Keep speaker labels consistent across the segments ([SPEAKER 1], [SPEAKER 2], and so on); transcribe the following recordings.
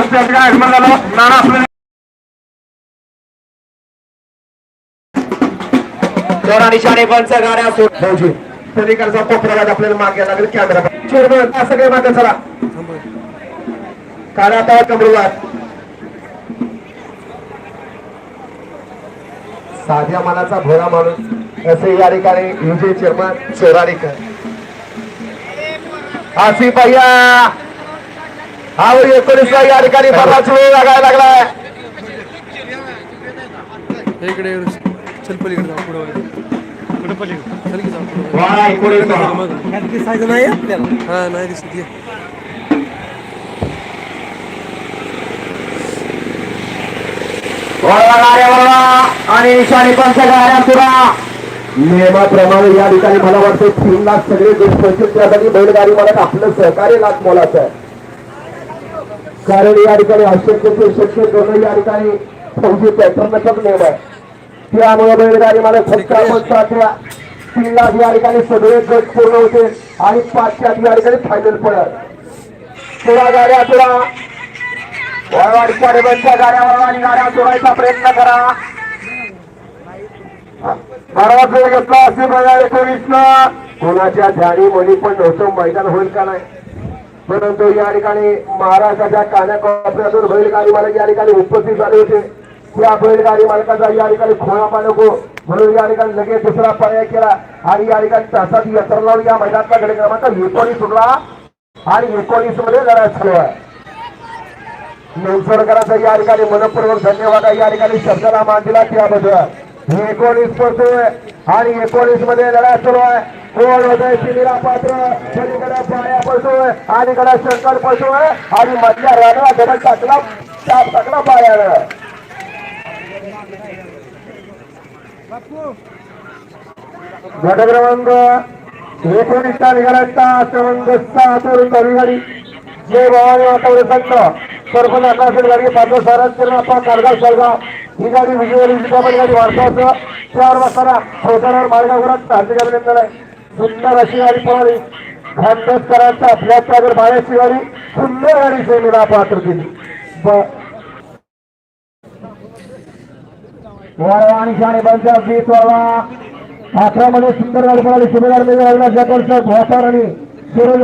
[SPEAKER 1] रस्त्याच्या नाना आपलं
[SPEAKER 2] दोन पंच गाड्या सुट
[SPEAKER 1] पलीकडचा कोपऱ्याला आपल्याला मागे लागेल कॅमेरा चेअरमन असं काही मागे चला. काढा आता साध्या मनाचा भोळा माणूस असे या ठिकाणी युजे चेअरमन चोराडीकर. आसिफ भैया! हा एकोणीसला या ठिकाणी बराच वेळ लागायला लागलाय.
[SPEAKER 3] इकडे चल पलीकडे जाऊ पुढे चल की जाऊ पुढे
[SPEAKER 1] वा एकोणीस
[SPEAKER 3] हा नाही दिसत ये.
[SPEAKER 1] वळवा गाड्या वळवा. आणि निशाणी पंच गाड्या पुरा नियमाप्रमाणे या ठिकाणी मला वाटतं तीन लाख सगळे देश पंचवीस त्यासाठी बैलगाडी मालक आपलं सहकार्य लाख मोलाचं आहे. कारण या ठिकाणी अशक्य ते शक्य करणं या ठिकाणी फौजी पॅटर्नचाच नियम आहे. त्यामुळे बैलगाडी फक्त आपण सातव्या तीन लाख या ठिकाणी सगळे गट पूर्ण होते आणि पाचव्या या ठिकाणी फायनल पडत पुरा गाड्या वळवाडीच्या रेल्वेच्या गाड्या सोडायचा प्रयत्न करा. वेळ घेतला असे बघा एकोणीसला कोणाच्या ध्यानी मनी पण नव्हतं मैदान होईल का नाही? परंतु या ठिकाणी महाराष्ट्राच्या कानाकोपऱ्यातून बैलगाडी मालक या ठिकाणी उपस्थित झाले होते. त्या बैलगाडी मालकाचा या ठिकाणी खोळा पानको म्हणून या ठिकाणी लगेच दुसरा पर्याय केला आणि या ठिकाणी तासात यंत्र लावून या मैदानाचा कार्यक्रमाचा एकोणीस सुटला आणि एकोणीसमध्ये लढा सुरू आहे. नवसरकरांचा या ठिकाणी मनपूर्वक धन्यवाद या ठिकाणी शब्दाला मान दिला त्याबद्दल. एकोणीस पडतोय आणि एकोणीसमध्ये लढा सुरू आहे. कोण होतोय शिलीला पात्र पलीकडे पाया पडतोय आणि कडे शंकर पडतोय आणि मधल्या राणा धडक टाकला चाप टाकला पायानं. गट क्रमांक एकोणीसचा निघाला क्रमांक सहा तरुण गाडी जय भवानी वातावरण संघ. सरपंच अकराशे गाडी पाच सारच करून कारगाव सरगाव ही गाडी विजयवाडी विद्यापीठ गाडी वारसाचं. चार वाजता ठोकरावर मार्गावरात हार्दिक अभिनंदन आहे सुंदर अशी गाडी पळाली. खानदेशकरांचा आपल्या बाळ्याची गाडी सुंदर गाडी सेमीला पात्र केली. आणि शाणे पंचा बीस अकरा मध्ये सुंदर गाडी पळाली. आणि सुरज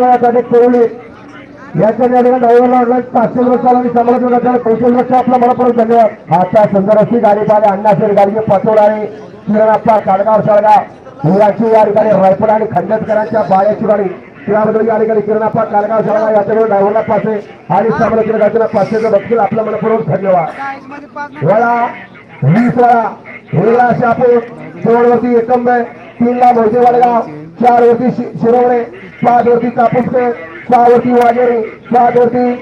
[SPEAKER 1] ठिकाणी ड्रायव्हरला पाचशे वर्ष आणि समालोचनाच्या पैसे लक्ष आपला मनपूर्वक धन्यवाद. आता सुंदर अशी गाडी पाहिली. अण्णाशेर गाडीचे पटोल आणि किरणाप्पा काडगाव साळगाव मुलाची या ठिकाणी रायपूर आणि खंडतकरांच्या बाळ्याची गाडी. त्याबद्दल या ठिकाणी किरणाप्पा कालगाव साळगाव याच्याकडे डायव्हरला पासे. आणि समालोचनाच्या पाचशेचं बघतील आपला मनपूर्वक धन्यवाद. वेळा वीस वेळा वेगळा शापूर दोन वरती एकंबे तीन ला मोठे वडगाव चार वरती शिरवणे पाच वरती कापूसकर सहा वरती वाजेरी सात वरती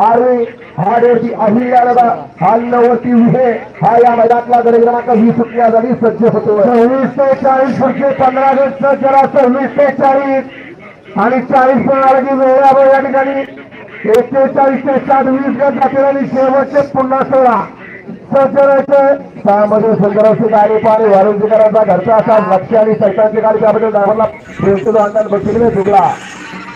[SPEAKER 1] आरवी आठ वरती अहिल्यानगर हा वरती विहे हा या मैदानातला गड क्रमांक वीस सुटण्यासाठी सज्ज होतो. सव्वीस ते चाळीस पुढचे पंधरा दिवस जरा सव्वीस ते चाळीस. आणि चाळीस की वेळा या ठिकाणी. एक्केचाळीस ते सात वीस गट जातील आणि शेवटचे पुन्हा सोळा. त्यामध्ये सुंदर अशी गाडी पाणी वारुंजीकरांचा घरचा असा लक्ष आणि सरकारची गाडी त्याबद्दल ड्रायव्हरला भेटतो अंतर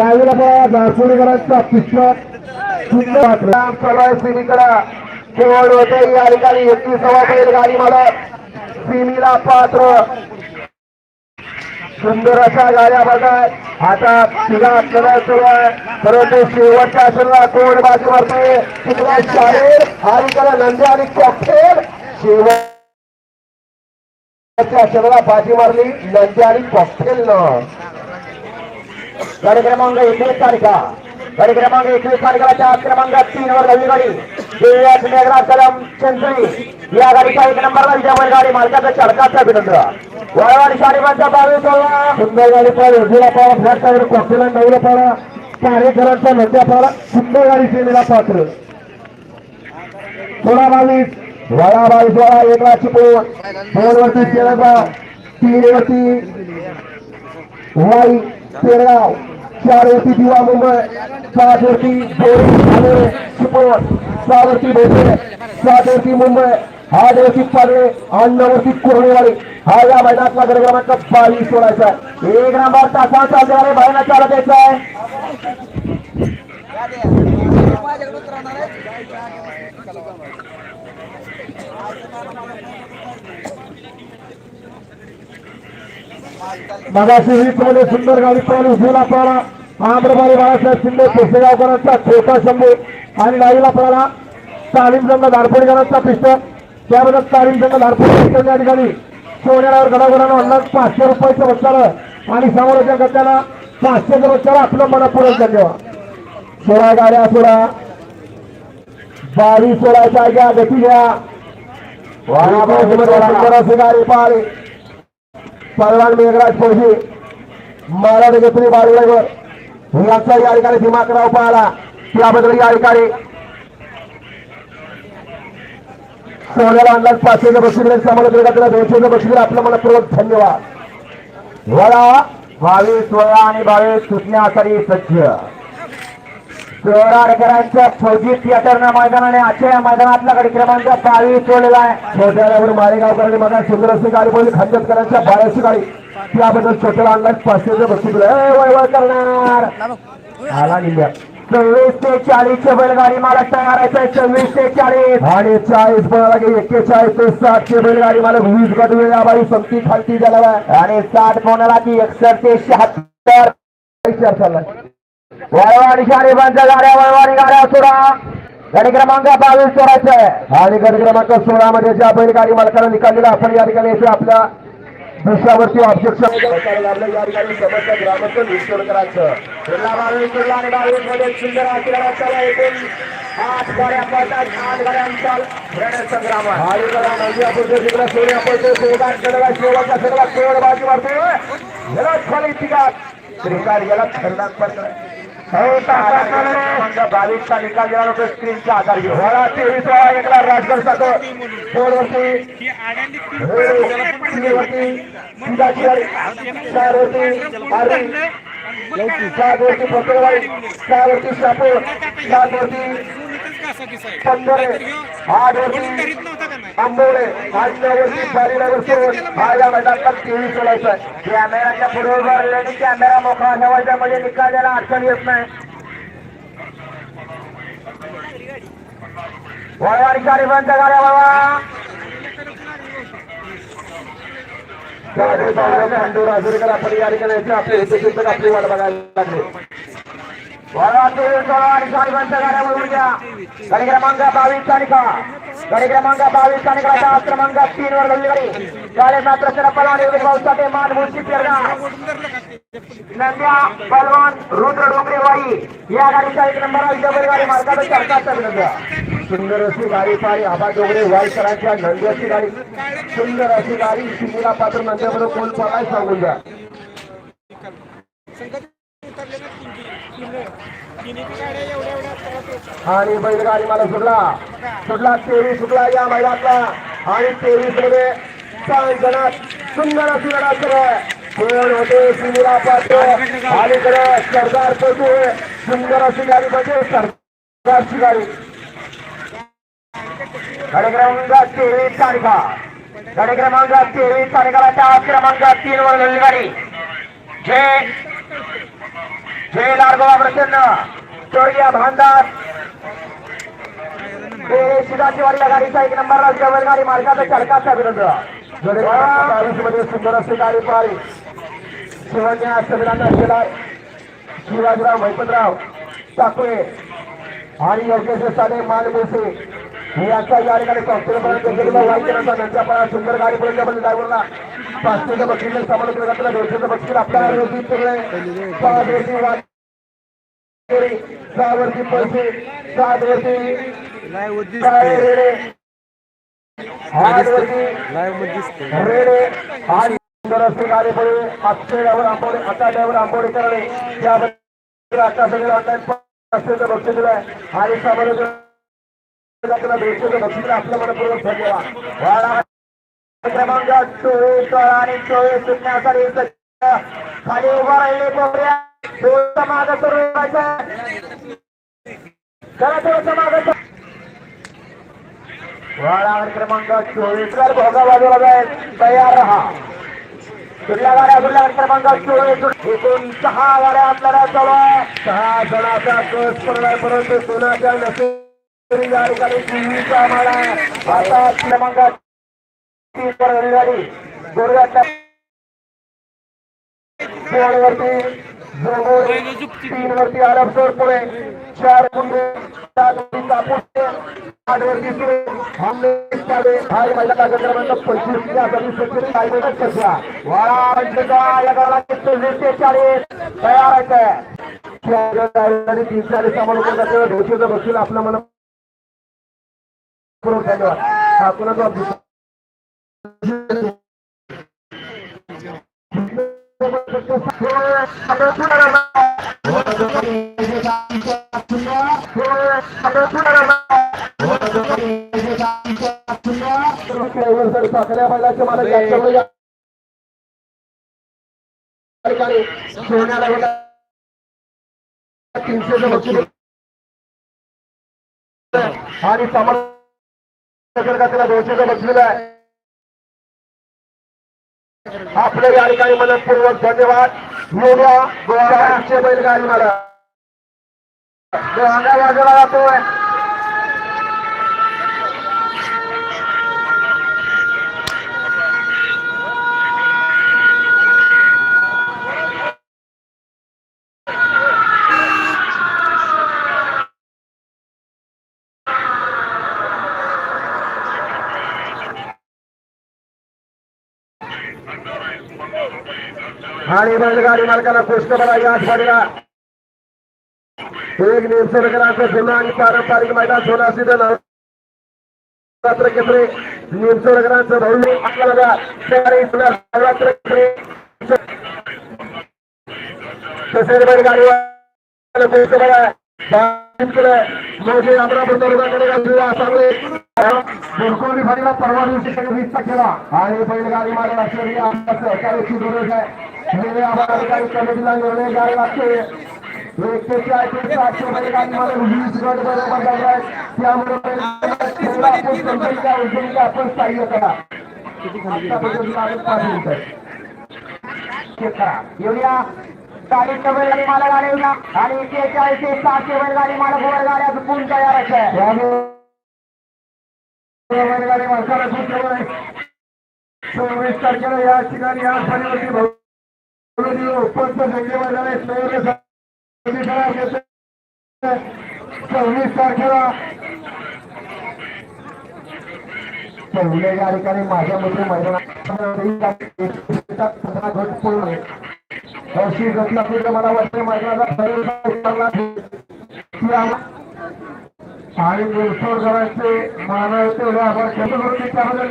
[SPEAKER 1] केला पाहिजे सोलात करत गाडीला पिस्टन केवळ होते या ठिकाणी एकवीसावा बैल गाडी मला सिमीला पात्र. सुंदर अशा गाड्या बघाय. आता तिला लढा सुरू आहे. परंतु शेवटच्या आसनला कोण बाजू मारते? तिकडे शाहीर आणि त्याला नंदी आणि कॉकटेल शेवटच्या आसनाला बाजी मारली नंदी आणि कॉकटेल न गाडी क्रमांक एकवीस तारखा. गाडी क्रमांक एकवीस तारखेला क्रमांक तीन वर नवी गाडी. देवयास मेघराज कलम चंचळी. या गाडीचा एक नंबरला विजयावर गाडी मालकाचा चडकाचं अभिनंदन. वळवाडी शाळेबांचा बावीस सोळा. सुंदर गाडी पाहिजे उजवीला पाहा फ्लॅट साईड कॉकटेल नवीला पाहा कार्यकरांचा नंतर पाहा सुंदर गाडी सेवेला पात्र. सोळा बावीस वडा बावीस वडा एक लाख चिपळूण दोन वरती शेळगाव तीन वरती. वाई पेरगाव चार दिवा मुंबई पाच बोरी ठाणे चिपळूण सहा वरती भोसले मुंबई आठ वरती पाडवे आणि नऊ कुरणेवाडी हा या मैदानातला गड बावीस सोडायचा आहे. एक नंबर तासा चालते बाहेर चालत द्यायचा आहे मगाशी वीसमध्ये सुंदर गाडी पहिले उभीला पळाला आम्रपाली बाळासाहेब शिंदे पुसेगावकरांचा छोटा शंभू आणि गाडीला पळाला तालीम संघ धारपोडकरांचा पिस्टल त्याबद्दल तालीम संघ धारपोड या ठिकाणी. सोन्यावर गडागडानं अन्नात पाचशे रुपयाचं बच्चाला आणि समोरच्या गटाला पाचशेचं बच्चाला आपलं मनपूर्वक धन्यवाद. सोळा गाड्या सोळा बावीस सोळाच्या घ्या गती घ्या. वाराबाई गाडी पाळी. परवान मेघराज फौजी महाराज घेतली बाळूवर यांचा या ठिकाणी दिमागराव पाहिला त्याबद्दल या ठिकाणी सोन्याला अंदाज पाचशेचं बक्षीस समालोचना करताना दोनशेचं बक्षीस आपलं मनपूर्वक धन्यवाद. वळा बावीस वडा आणि बावीस सुटण्यासाठी सज्ज. चोराडकरांच्या फौजी थिएटरनं मैदानाने आजच्या या मैदानातला गडी क्रमांक बावीस सोडलेला आहे. छोट्यावर मारेगावकरांनी मगा सुंदर अशी गाडी बोलली. खंडतकरांच्या बाळाची गाडी. त्याबद्दल छोट्याला ऑनलाईन पाचशे बक्षीस दिलं. ए, वय करणार. आला निघ्या चोवीस ते चाळीस बैलगाडी मला तयार आहे. चोवीस ते चाळीस. आणि चाळीस म्हणाला की एक्केचाळीस ते साठचे बैलगाडी मला वीस गट वेळ आबाई संपती खालती झाला आणि साठ कोणाला की एकसष्ट ते शहात्तर. विचार चाललाय. वळवाडी शाळे बंद गाड्या वळवाडी गाड्या सोडा. गाडी क्रमांक बावीस सोडायचं. आहे आणि गाडी क्रमांक सोळा मध्ये ज्या बैलगाडी मालकाला निकाल आपण या ठिकाणी येथे आपल्या दृश्यावरती ऑब्जेक्शन या ठिकाणी समस्या ग्रामस्थ निश्चित करायचं. जिल्हा बावीस जिल्हा आणि बावीसमध्ये सुंदर आशीर्वाद चला एकूण आठ गाड्या पडतात. आठ गाड्यांचा रणर संग्राम आहे. आणि आपण जो जिकडे आपण तो सोडात गेलेला सगळा शेवट बाजी मारतो खाली तिघात श्रीकार याला खरडात पडतोय बावीसचा निकाल गेला होता स्क्रीनच्या आधार घेऊन. सोळा तेवीस एकला राजगड जातो. दोन वर्षी चार वर्षी आर्मी सात वर्षी पत्रवाडी सहा शापूर सात हा या मैदानात तेवीस सोडायचा आहे कॅमेराच्या पुढे कॅमेरा मोकळा ठेवायचा म्हणजे निकाल द्यायला अडचण येत नाही गाड्या बाबा खंडू राजुरीकर आपण या ठिकाणी यायचे. आपले वाट बघायला लागले गाडी बंद गाड्या वळवून घ्या गाडी क्रमांक बावीस तालिका गाडी क्रमांक बावीस तालिका क्रमांक तीन वर घडली गाडी गाडी मात्र त्याला पलवान योगेश भाऊसाठी मान मुळशी पेरगा नंद्या पलवान रुद्र डोंगरे वाई या गाडीचा एक नंबर आहे डबल गाडी मार्गाचा चर्चाचा सुंदर अशी गाडी पारी आबा डोंगरे वाईकरांच्या नंद्याची गाडी. सुंदर अशी गाडी शिमीला पात्र नंद्याबरोबर कोण पळाय सांगून द्या. आणि बैलगाडी मला सुटला. सुटला तेवीस सुटला या मैदानातला. आणि तेवीसमध्ये पाच जणात सुंदर अशी लढा कोण होते? शिमीला पात्र अलीकडे सरदार पटू सुंदर अशी गाडी म्हणजे सरदारची गाडी. कार्यक्रमांक तेवीस तारखा कार्यक्रमांक तेवीस तारखेला त्या क्रमांक तीन वर गाडी. जे जय लाडगोबा प्रसन्न चोरग्या भांडार गाडीचा एक नंबर राज्य गाडी मार्गाचा चालकाचा विरुद्ध. मध्ये सुंदर अशी गाडी पाहिली शिवन्या संविधान शिवाजीराव वैपतराव टाकुळे. आणि योगेश साने मानमोसे यांचा या ठिकाणी सुंदर गाडी पण ड्रायव्हरला पाचशेचं बक्षीस समालोचना घातलं दोनशेचं बक्षीस आपल्या रोजी पुरले पाच वर्षी वाट सहा वर्षी पैसे सात वर्षी.
[SPEAKER 3] लाईव्हमध्ये
[SPEAKER 1] काय
[SPEAKER 3] दिसते
[SPEAKER 1] रेडे आठ वर्षी
[SPEAKER 3] लाईव्हमध्ये दिसते
[SPEAKER 1] रेडे आणि सुंदर असे गाडी पडे अक्षय ड्रायव्हर आंबोडे ड्रायव्हर पाचशेचं बक्षीस आणि सामान्य क्रमांक चोवीस आणि चोवीस शून्यासाठी खाली उभा राहिले पोहऱ्या थोडस माग सुरू राहायचं. जरा थोडंसं मागं सर- क्रमांक चोवीस वर भोगा बाजूला जाईल. तयार राहा. कुठल्या गाड्या कुठल्या क्रमांक चोवीस एकूण सहा गाड्या आपल्याला चालू आहे. सहा जणाचा कस पडलाय परंतु सोनाच्या नसेल आम्हाला आता तीन गाडी तीन वरती आरबसोर पुढे चार पुढे सात वरती कापूस आठ वरती हाय महिला पंचवीस या सभी वाळा पंचका या गावाला ते चाळीस तयार आहे तीन चाळीस आम्हाला लोक ढोशीचं बसून आपलं मन करून धन्यवाद हा कुणाचा साखऱ्या बैलाचे मला याच्यामुळे या आहे. आपले या ठिकाणी मनपूर्वक धन्यवाद. येऊया गोवाचे बैलगाडी मला अंगा जातोय आणि बैलगाडी मालकाला गोष्ट बघा या आठवडीला एक निमसोडकरांचं जुना आणि पारंपरिक मैदान सोनं सिद्ध नवरात्र केसरे भव्य आपल्याला नवरात्र तसेच बैलगाडीवर मोठे अमरापूर तालुक्याकडे सांगले बिलकुल विभागाला परवा दिवशी वीस केला? आणि बैलगाडी मागे असलेली आमच्या सहकार्याची गरज आम्हाला काही कमिटीला निर्णय घ्यावे लागते एक्केचाळीस ते सातशे बैलगाडी मार्ग वीस गट बरोबर आहे त्यामुळे बैलगाडी कंपनीच्या उद्योगाला आपण सहाय्य करा आतापर्यंत लागेल पाच मिनिटं. चेक करा येऊया चाळीस बैलगाडी मला गाडी येऊया आणि एक्केचाळीस ते सातशे बैलगाडी मला गाड्या तयार आहे बैलगाडी माणसाला सव्वीस तारखेला या ठिकाणी या परिवर्ती भौगोलिक सव्वीस तारखेला या ठिकाणी माझ्या मते मैदानात घट पूर्ण अशी घटना आपल्याला मला वाटते मैदानाचा आणि निरसोडकरांचे मानव तेवढे आभार छत्रपती त्यामध्ये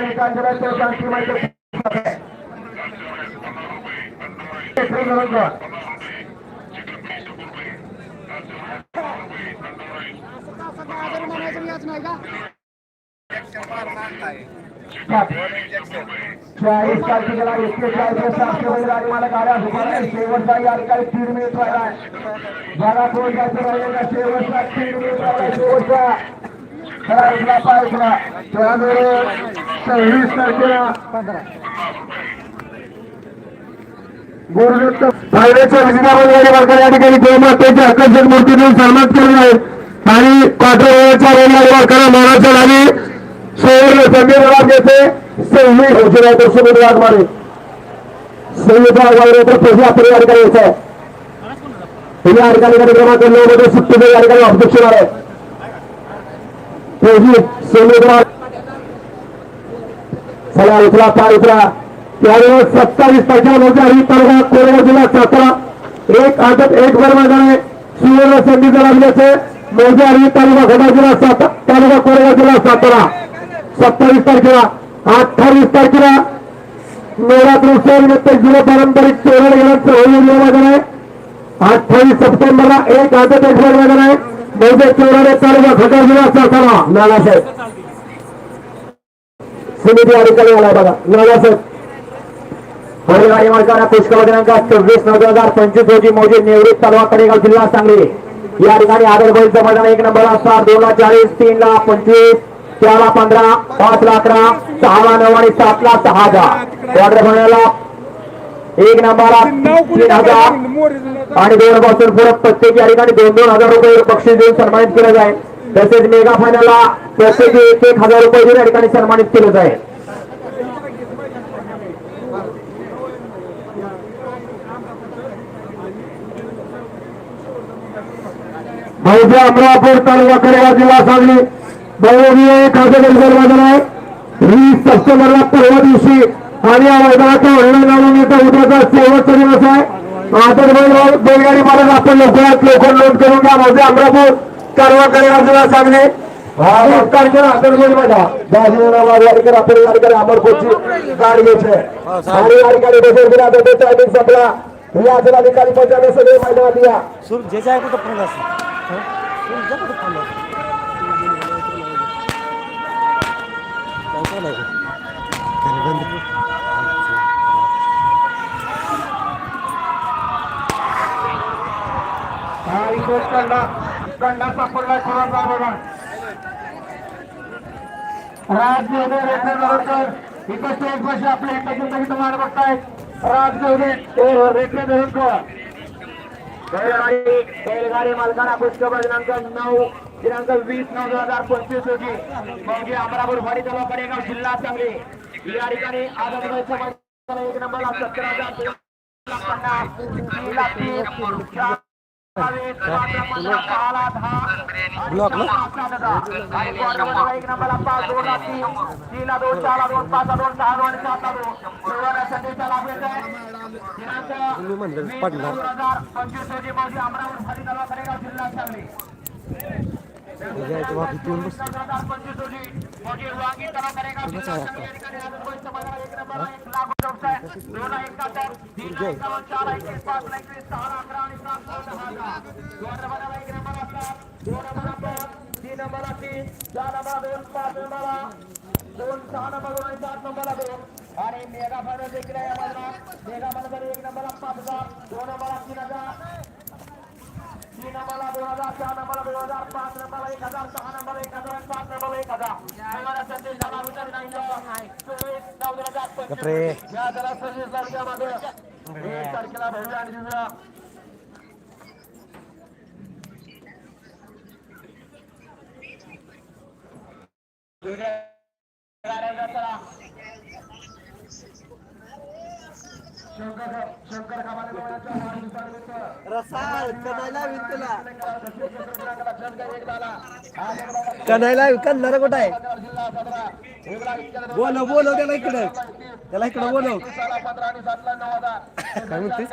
[SPEAKER 1] निकाल दिला शांती माहिती चाळीस तारखेला एक्केचाळीस सातशे बैलगाडी मला गाड्या दुपारा शेवटचा या ठिकाणी तीन मिनिट राहिला मला कोण जास्त राहिले का शेवटचा तीन मिनिट राहिला शेवटचा खरा उठला पाय उठला त्यामुळे सव्वीस तारखेला गोरगट्ट फायद्याच्या विजया बैलगाडी या ठिकाणी गोमातेच्या आकर्षक मूर्तीतून सन्मान केलेला आहे. आणि क्वार्टर बैलगाडी मार्गाने मानाच्या लागली सुवर्ण संधी घोषणा तर वाघमारे सैनिक वाघमारे पहिल्या आहे या ठिकाणी कार्यक्रमात मध्ये सुट्टीचे या ठिकाणी अध्यक्ष आहे. पहिली सैनिक चला उतरा पाय उतरा त्यावेळेस सत्तावीस तारखेला मोठ्या ही परवा कोरेगाव जिल्हा सातारा एक आठत एक वर मैदान सुवर्ण संधीचा लागल्याचे मोठ्या हरी तालुका घोडा जिल्हा सातारा तालुका कोरेगाव जिल्हा सातारा सत्तावीस तारखेला अठ्ठावीस तारखेला
[SPEAKER 3] नवरात्र उत्सवानिमित्त जुनं पारंपरिक तोरण गेल्याचं होळी मैदान आहे अठ्ठावीस सप्टेंबरला एक आंतरराष्ट्रीय मैदान आहे मोजे चोराडे तालुका खटाव जिल्हा सातारा नानासाहेब समिती अधिकारी आला बघा. नानासाहेब बैलगाडी मालकांना पुष्कळ दिनांक चोवीस नऊ दोन हजार पंचवीस रोजी मोजी निवृत्त तालुका कडेगाव जिल्हा सांगली. या ठिकाणी आदर बैलचं मैदान एक नंबर असतात. दोन ला चाळीस तीन ला पंचवीस चारला पंधरा पाच ला अकरा सहा ला नऊ आणि सात ला सहा हजार. क्वार्टर एक नंबरला तीन हजार. आणि दोन पासून पुढे प्रत्येक या ठिकाणी दोन दोन हजार रुपये बक्षीस देऊन सन्मानित केलं जाईल. तसेच मेगा फायनलला प्रत्येकी एक एक हजार रुपये देऊन या ठिकाणी सन्मानित केलं जाईल. मौजे अमरापूर तालुका कडेगाव जिल्हा सांगली बहुवीय खासदार मैदान आहे. वीस सप्टेंबरला पहिल्या दिवशी आणि या मैदानाच्या ऑनलाईन येतो उद्याचा शेवटचा दिवस आहे. आता बैलगाडी मालक आपण लवकरात लवकर नोंद करून घ्या. मौजे अमरापूर कारवा कडेगाव जिल्हा सांगली अधिकारी आदर बैल माझा गाडीकर आपण गाडीकर अमरपूरची गाडी पंचायत सगळे मैदानात या.
[SPEAKER 4] सूर जे आहे कुठं फोन असतो कुठं एक
[SPEAKER 3] राजगौरे आपल्या एकाची तुम्हाला बघताय राजगौरे रेटले बैलगाडी बैलगाडी मालकांना पुष्कळ दिनांक नऊ दिनांक वीस नऊ दोन हजार पंचवीस रोजी. मौजे अमरापूर वाडी तालुका कडेगाव जिल्हा सांगली या ठिकाणी आझाद एक नंबरला सत्तर हजार तीन लाख तीस,
[SPEAKER 4] ब्लॉक मी म्हणलं पडणार.
[SPEAKER 3] पंचवीस रोजी दोन सहा नंबर आणि सात नंबरला दोन आणि मेगा फायनल देखील आहे या मैदानात मेगा फायनल एक नंबरला पाच हजार. दोन नंबरला तीन हजार तीन नंबरला दोन हजार चार नंबरला दोन हजार पाच नंबरला एक हजार सहा नंबर एक हजार पाच नंबरला एक हजार विचार हजार या तारखेला एक तारखेला भव्य आणि
[SPEAKER 4] कन्हायला कन्हारा कुठं आहे? बोलव बोलव त्याला इकडं. त्याला इकडं बोलव काय म्हणते?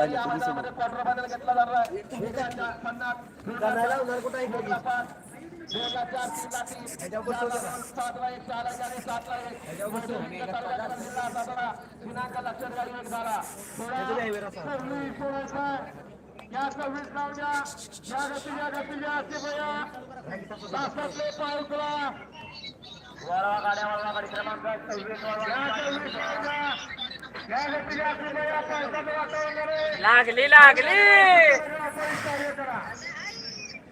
[SPEAKER 3] या सव्वीस लावल्या या गतीच्या गतीच्या असते भया पाय उचला वळवा गाड्या वळवा गाडी क्रमांक सव्वीस या गतीच्या असते भया
[SPEAKER 5] लागली लागली.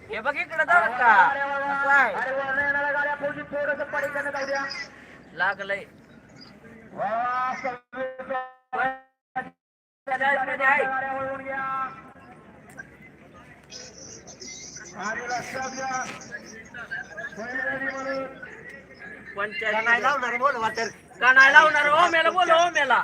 [SPEAKER 5] हे बघ इकडे जाऊ का. असं आहे.
[SPEAKER 3] थोडंसं
[SPEAKER 5] लागलंय पंचायत लावणार बोल वाटर का नाही लावणार? ओ मेला बोल ओ मेला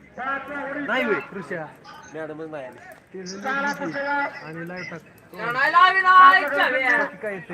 [SPEAKER 4] नाही
[SPEAKER 3] वे कृष्या मॅडम नाही आणि
[SPEAKER 5] लाइट
[SPEAKER 3] काय येते.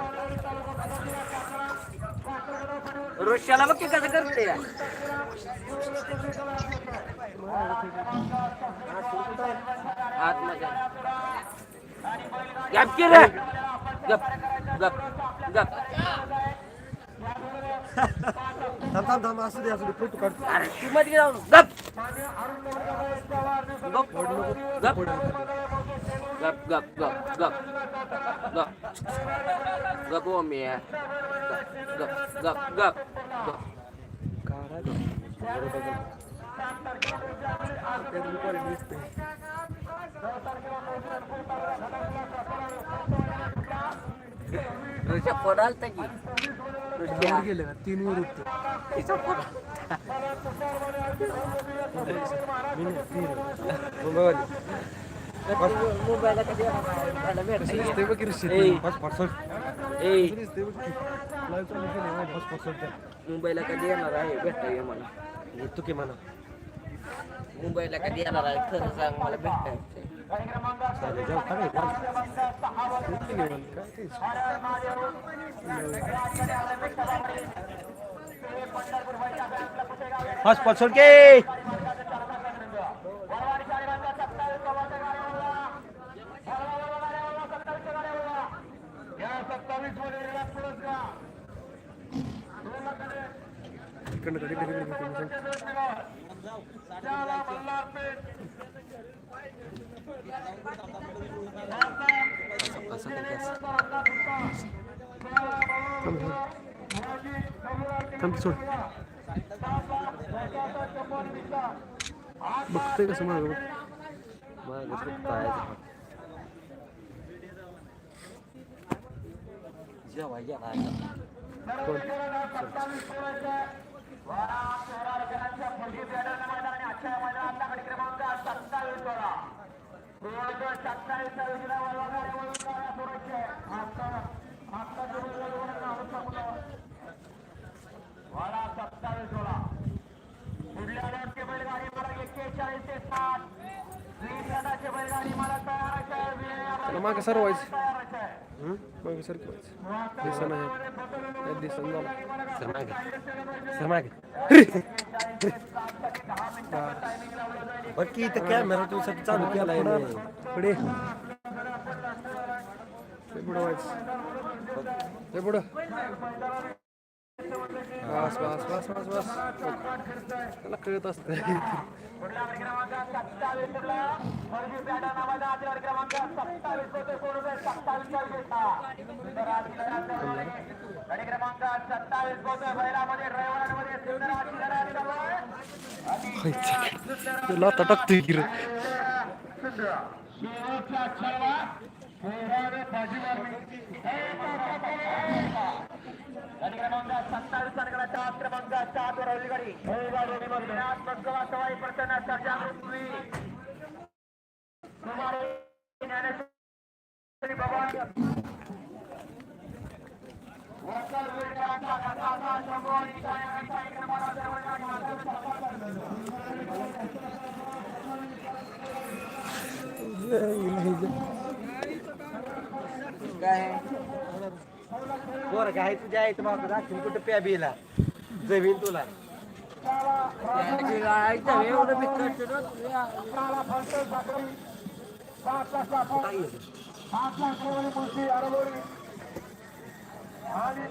[SPEAKER 5] रोशाला बघ की कसं करते आतमध्ये. गप की रे. गप गप गप.
[SPEAKER 3] थांब थांब थांब असू दे असू दे फोटो काढतो.
[SPEAKER 5] अरे तू मध्ये जाऊन गप गप. गप. गप गप गप गप गप गप ओ मी गप गप गप गप ऋषा फोन आलता की ऋषा
[SPEAKER 3] गेलं का तीन वर उठतो
[SPEAKER 5] तिचा phone Muy bella cadera, ¿verdad?
[SPEAKER 3] Sí. Pás por eso.
[SPEAKER 5] Sí.
[SPEAKER 3] Muy bella
[SPEAKER 5] cadera,
[SPEAKER 3] ¿no? Ay, qué bueno. ¿Qué toqué, mano? Muy
[SPEAKER 5] bella cadera, ¿no? Qué cosa más malo.
[SPEAKER 3] Sal de acá.
[SPEAKER 5] इकडनं कडे बघतोय कसं माग जेव्हा बारा शहराच्या
[SPEAKER 3] पुढची बॅडर मैदान आणि आजच्या क्रमांक सत्तावीस सोळा क्रमांक सत्तावीसचा योजना सत्तावीस सोळा पुढल्या रोडची बैलगाडी मला एक्केचाळीस ते साठ वीस रनाची बैलगाडी मला तयार आहे क्रमांक सर्व आहे. मागं सरकवायचं दिसणं आहे दिसन झालं सर मागे सर मागे बाकी इथं कॅमेरा तुझ्यासाठी चालू केला पुढे ते पुढं व्हायचं ते पुढं बस बस बस बस बस. त्याला कळत असतं. तुला आता टाकतोय की रे పోరాడ ప్రజలని అధిక్రమంగా సత్తాడు తనగలట అక్రమంగా చాతుర ఒలిగడి ಋಣಾತ್ಮಕವಾಗಿ ಸವಾಯಿಪಡ್ತಾನೆ ಸರ್ಜಾಗೃತಿ ಸುಮಾರು ಜ್ಞಾನೇಶ್ವರಿ ಭಗವಾನ್
[SPEAKER 4] Yeah, you know.
[SPEAKER 5] काय?
[SPEAKER 3] बरं काय तुझ्या आहे मग राखीन कुठं प्या बिला? जमीन तुला.
[SPEAKER 5] एवढं
[SPEAKER 1] आणि